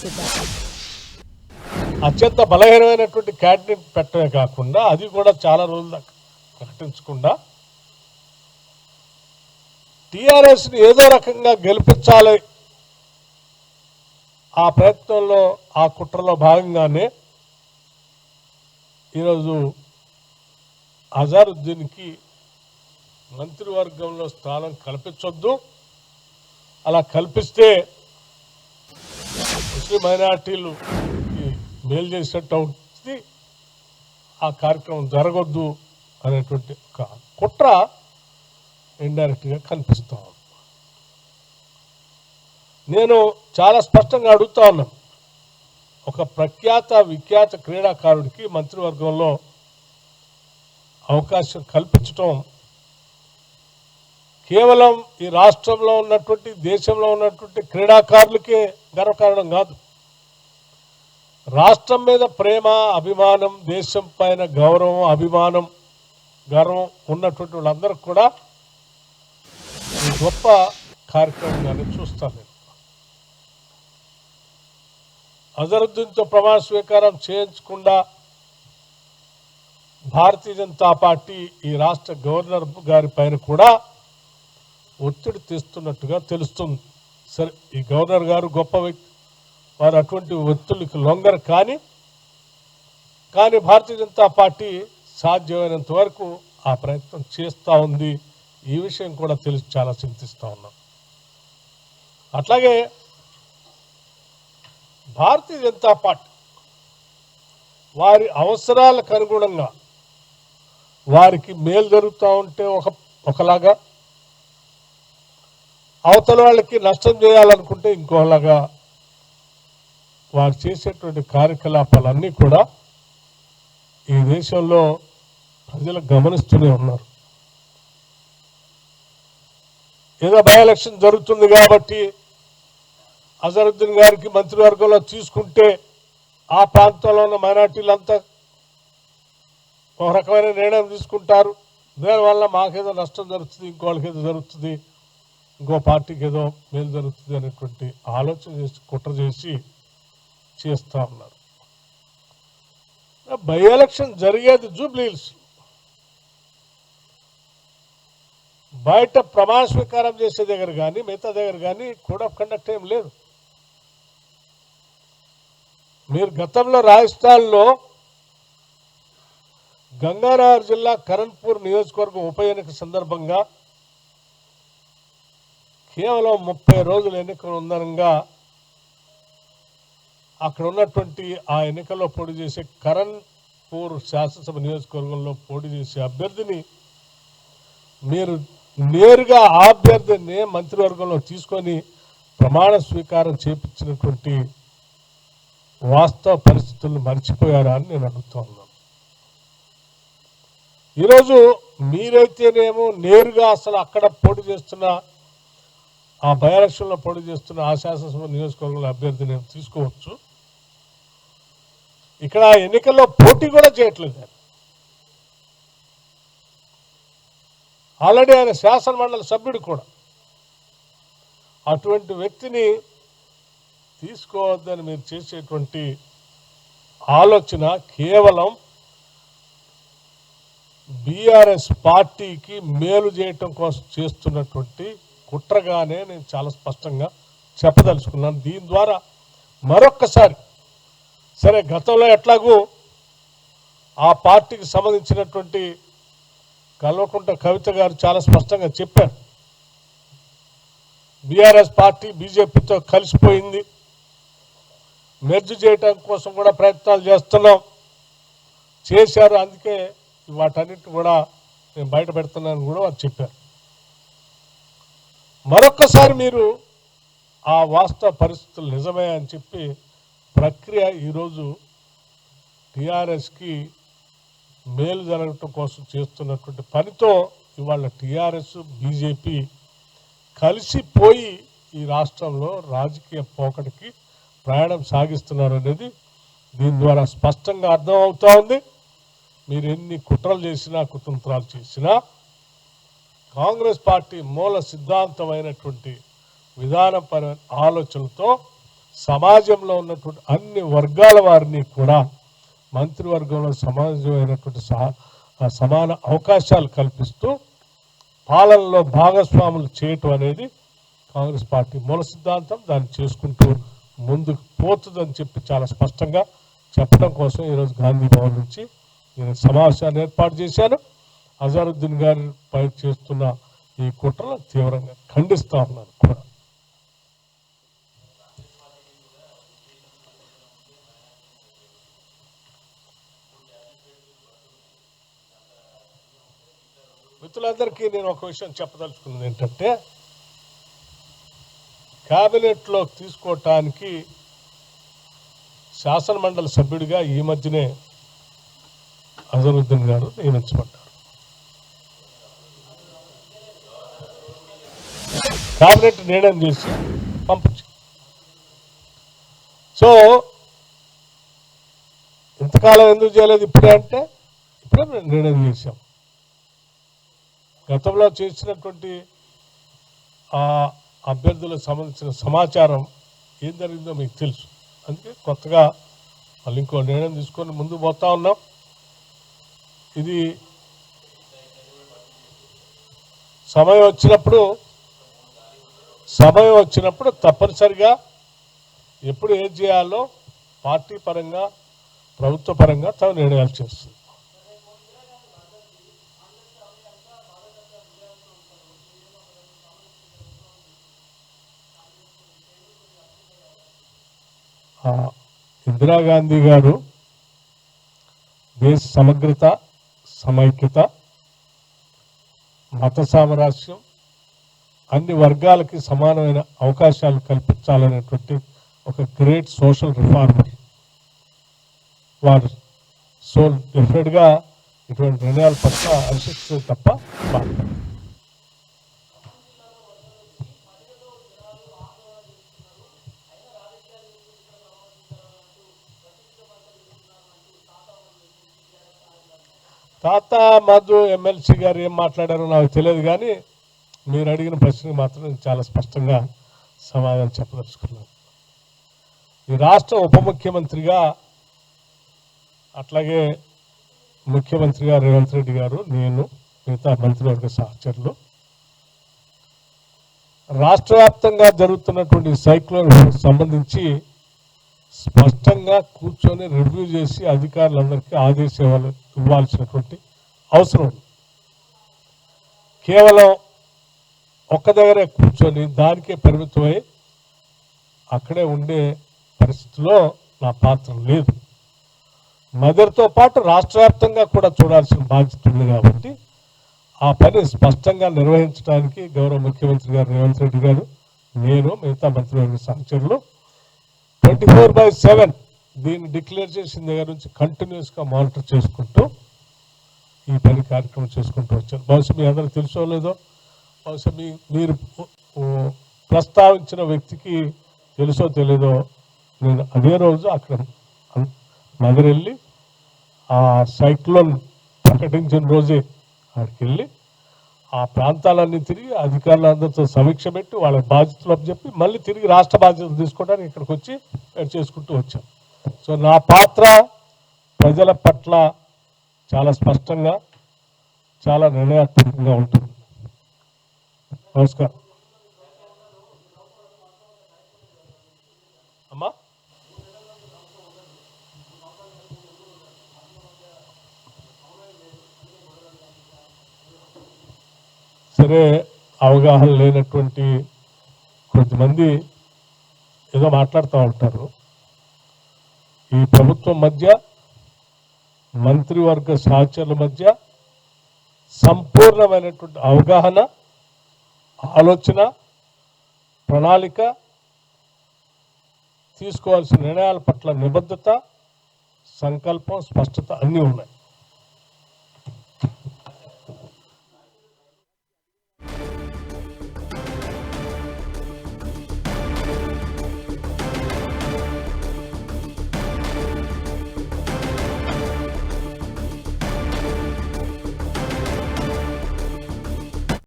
చూద్దాం అత్యంత బలహీనమైనటువంటి క్యాండిడేట్ పెట్టడమే కాకుండా అది కూడా చాలా రోజుల దాకా ప్రకటించకుండా టీఆర్ఎస్ని ఏదో రకంగా గెలిపించాలి. ఆ ప్రయత్నంలో ఆ కుట్రలో భాగంగానే ఈరోజు అజారుద్దీన్కి మంత్రివర్గంలో స్థానం కల్పించొద్దు. అలా కల్పిస్తే ముస్లిం మైనార్టీలు మేలు చేసినట్టు అవుతుంది ఆ కార్యక్రమం జరగొద్దు అనేటువంటి ఒక కుట్ర ఇండైరెక్ట్గా కనిపిస్తూ ఉంది. నేను చాలా స్పష్టంగా అడుగుతా ఉన్నాను. ఒక ప్రఖ్యాత విఖ్యాత క్రీడాకారుడికి మంత్రివర్గంలో అవకాశం కల్పించటం కేవలం ఈ రాష్ట్రంలో ఉన్నటువంటి దేశంలో ఉన్నటువంటి క్రీడాకారులకే గర్వకారణం కాదు. రాష్ట్రం మీద ప్రేమ అభిమానం దేశం పైన గౌరవం అభిమానం గర్వం ఉన్నటువంటి వాళ్ళందరూ కూడా గొప్ప కార్యక్రమంగానే చూస్తాను నేను. అజరుద్దీన్తో ప్రమాణ స్వీకారం చేయించకుండా భారతీయ జనతా పార్టీ ఈ రాష్ట్ర గవర్నర్ గారి పైన కూడా ఒత్తిడి తెస్తున్నట్టుగా తెలుస్తుంది. సరే ఈ గవర్నర్ గారు గొప్ప వ్యక్తి. వారు అటువంటి ఒత్తిడికి లొంగరు కానీ కానీ భారతీయ జనతా పార్టీ సాధ్యమైనంత వరకు ఆ ప్రయత్నం చేస్తూ ఉంది. ఈ విషయం కూడా తెలిసి చాలా చింతిస్తూ ఉన్నాం. అట్లాగే భారతీయ జనతా పార్టీ వారి అవసరాలకు అనుగుణంగా వారికి మేలు జరుగుతూ ఉంటే ఒక ఒకలాగా అవతల వాళ్ళకి నష్టం చేయాలనుకుంటే ఇంకోలాగా వారు చేసేటువంటి కార్యకలాపాలన్నీ కూడా ఈ దేశంలో ప్రజలు గమనిస్తూనే ఉన్నారు. ఏదో బై ఎలక్షన్ జరుగుతుంది కాబట్టి అజరుద్దీన్ గారికి మంత్రివర్గంలో తీసుకుంటే ఆ ప్రాంతంలో ఉన్న మైనార్టీలంతా ఒక రకమైన నిర్ణయం తీసుకుంటారు. దానివల్ల మాకేదో నష్టం జరుగుతుంది ఇంకోళ్ళకేదో జరుగుతుంది. ఇంకో పార్టీకి ఏదో మేలు జరుగుతుంది అనేటువంటి ఆలోచన చేసి కుట్ర చేసి చేస్తూ ఉన్నారు. బై ఎలక్షన్ జరిగేది జూబ్లీహిల్స్. బయట ప్రమాణ స్వీకారం చేసే దగ్గర కానీ మిగతా దగ్గర కానీ కోడ్ ఆఫ్ కండక్ట్ ఏం లేదు. మీరు గతంలో రాజస్థాన్లో గంగానగర్ జిల్లా కరణ్పూర్ నియోజకవర్గం ఉప ఎన్నిక సందర్భంగా కేవలం ముప్పై రోజుల ఎన్నికలు ఉందనంగా అక్కడ ఉన్నటువంటి ఆ ఎన్నికల్లో పోటీ చేసే కరణ్పూర్ శాసనసభ నియోజకవర్గంలో పోటీ చేసే అభ్యర్థిని మీరు నేరుగా ఆ అభ్యర్థిని మంత్రివర్గంలో తీసుకొని ప్రమాణ స్వీకారం చేపించినటువంటి వాస్తవ పరిస్థితులను మర్చిపోయారా అని నేను అడుగుతా ఉన్నాను. ఈరోజు మీరైతేనేమో నేరుగా అసలు అక్కడ పోటీ చేస్తున్న ఆ బై ఎలక్షన్లో పోటీ చేస్తున్న ఆ శాసనసభ నియోజకవర్గంలో అభ్యర్థిని తీసుకోవచ్చు. ఇక్కడ ఆ ఎన్నికల్లో పోటీ కూడా చేయట్లేదు ఆయన. ఆల్రెడీ ఆయన శాసనమండలి సభ్యుడు కూడా. అటువంటి వ్యక్తిని తీసుకోవద్దని మీరు చేసేటువంటి ఆలోచన కేవలం బీఆర్ఎస్ పార్టీకి మేలు చేయటం కోసం చేస్తున్నటువంటి కుట్రగానే నేను చాలా స్పష్టంగా చెప్పదలుచుకున్నాను. దీని ద్వారా మరొక్కసారి సరే గతంలో ఎట్లాగూ ఆ పార్టీకి సంబంధించినటువంటి కల్వకుంట కవిత గారు చాలా స్పష్టంగా చెప్పారు. బీఆర్ఎస్ పార్టీ బీజేపీతో కలిసిపోయింది. మెర్జ్ చేయటం కోసం కూడా ప్రయత్నాలు చేస్తున్నాం. చేశారు అందుకే వాటన్నిటి కూడా నేను బయట పెడుతున్నాను కూడా వారు చెప్పారు. మరొక్కసారి మీరు ఆ వాస్తవ పరిస్థితులు నిజమే అని చెప్పి ప్రక్రియ ఈరోజు టీఆర్ఎస్కి మేలు జరగటం కోసం చేస్తున్నటువంటి పనితో ఇవాళ టీఆర్ఎస్ బీజేపీ కలిసిపోయి ఈ రాష్ట్రంలో రాజకీయ పోకటికి ప్రయాణం సాగిస్తున్నారు అనేది దీని ద్వారా స్పష్టంగా అర్థం ఉంది. మీరు ఎన్ని కుట్రలు చేసినా కుతంత్రాలు చేసినా కాంగ్రెస్ పార్టీ మూల సిద్ధాంతమైనటువంటి విధానపరమైన ఆలోచనలతో సమాజంలో ఉన్నటువంటి అన్ని వర్గాల వారిని కూడా మంత్రివర్గంలో సమాజమైనటువంటి సహా సమాన అవకాశాలు కల్పిస్తూ పాలనలో భాగస్వాములు చేయటం అనేది కాంగ్రెస్ పార్టీ మూల సిద్ధాంతం. దాన్ని చేసుకుంటూ ముందుకు పోతుందని చెప్పి చాలా స్పష్టంగా చెప్పడం కోసం ఈరోజు గాంధీ భవన్ నుంచి నేను సమావేశాన్ని ఏర్పాటు చేశాను. అజారుద్దీన్ గారి పై చేస్తున్న ఈ కుట్రను తీవ్రంగా ఖండిస్తా ఉన్నాను కూడా. మిత్రులందరికీ నేను ఒక విషయం చెప్పదలుచుకున్నది ఏంటంటే క్యాబినెట్లో తీసుకోవటానికి శాసనమండలి సభ్యుడిగా ఈ మధ్యనే అజరుద్దీన్ గారు నియమించబడ్డారు. క్యాబినెట్ నిర్ణయం చేసి పంపించి. సో ఇంతకాలం ఎందుకు చేయలేదు ఇప్పుడే అంటే ఇప్పుడే మేము నిర్ణయం చేశాం. గతంలో చేసినటువంటి ఆ అభ్యర్థులకు సంబంధించిన సమాచారం ఏం జరిగిందో మీకు తెలుసు. అందుకే కొత్తగా మళ్ళీ ఇంకో నిర్ణయం తీసుకొని ముందు పోతా ఉన్నాం. ఇది సమయం వచ్చినప్పుడు సమయం వచ్చినప్పుడు తప్పనిసరిగా ఎప్పుడు ఏం చేయాలో పార్టీ పరంగా ప్రభుత్వ పరంగా తమ నిర్ణయాలు చేస్తుంది. ఇందిరాగాంధీ గారు దేశ సమగ్రత సమైక్యత మత సామరాస్యం అన్ని వర్గాలకి సమానమైన అవకాశాలు కల్పించాలనేటువంటి ఒక గ్రేట్ సోషల్ రిఫార్మర్ వారు సో డెఫినెట్గా ఇటువంటి నిర్ణయాల పట్ల అనుసరిస్తే తప్ప తాత మధు ఎమ్మెల్సీ గారు ఏం మాట్లాడారో నాకు తెలియదు కానీ మీరు అడిగిన ప్రశ్నకు మాత్రం చాలా స్పష్టంగా సమాధానం చెప్పదలుచుకున్నాను ఈ రాష్ట్ర ఉప ముఖ్యమంత్రిగా అట్లాగే ముఖ్యమంత్రిగా రేవంత్ రెడ్డి గారు నేను మిగతా మంత్రివర్గ సహచరులు. రాష్ట్ర వ్యాప్తంగా జరుగుతున్నటువంటి సైక్లోన్ సంబంధించి స్పష్టంగా కూర్చొని రివ్యూ చేసి అధికారులందరికీ ఆదేశాలు ఇవ్వాల్సినటువంటి అవసరం ఉంది. కేవలం ఒక్క దగ్గరే కూర్చొని దానికే పరిమితమై అక్కడే ఉండే పరిస్థితిలో నా పాత్ర లేదు. మదర్తో పాటు రాష్ట్ర వ్యాప్తంగా కూడా చూడాల్సిన బాధ్యత ఉంది కాబట్టి ఆ పని స్పష్టంగా నిర్వహించడానికి గౌరవ ముఖ్యమంత్రి గారు రేవంత్ రెడ్డి గారు నేను మిగతా మంత్రివర్గ సహచరులు ట్వంటీ ఫోర్ బై సెవెన్ దీన్ని డిక్లేర్ చేసిన దగ్గర నుంచి కంటిన్యూస్గా మానిటర్ చేసుకుంటూ ఈ పని కార్యక్రమం చేసుకుంటూ వచ్చాను. బహుశా మీ అందరూ తెలుసో లేదో మీరు ప్రస్తావించిన వ్యక్తికి తెలుసో తెలీదో నేను అదే రోజు అక్కడ అన్- వెళ్ళి ఆ సైక్లోన్ ప్రకటించిన రోజే అక్కడికి వెళ్ళి ఆ ప్రాంతాలన్నీ తిరిగి అధికారులందరితో సమీక్ష పెట్టి వాళ్ళ బాధ్యతలు చెప్పి మళ్ళీ తిరిగి రాష్ట్ర బాధ్యతలు తీసుకోవడానికి ఇక్కడికి వచ్చి చేసుకుంటూ వచ్చాను సో నా పాత్ర ప్రజల పట్ల చాలా స్పష్టంగా చాలా నిర్ణయాత్మకంగా ఉంటుంది. నమస్కారం. అమ్మా? సరే అవగాహన లేనటువంటి కొంతమంది ఏదో మాట్లాడుతూ ఉంటారు. ఈ ప్రభుత్వం మధ్య మంత్రివర్గ సహచరుల మధ్య సంపూర్ణమైనటువంటి అవగాహన ఆలోచన ప్రణాళిక తీసుకోవాల్సిన నిర్ణయాల పట్ల నిబద్ధత సంకల్పం స్పష్టత అన్నీ ఉన్నాయి.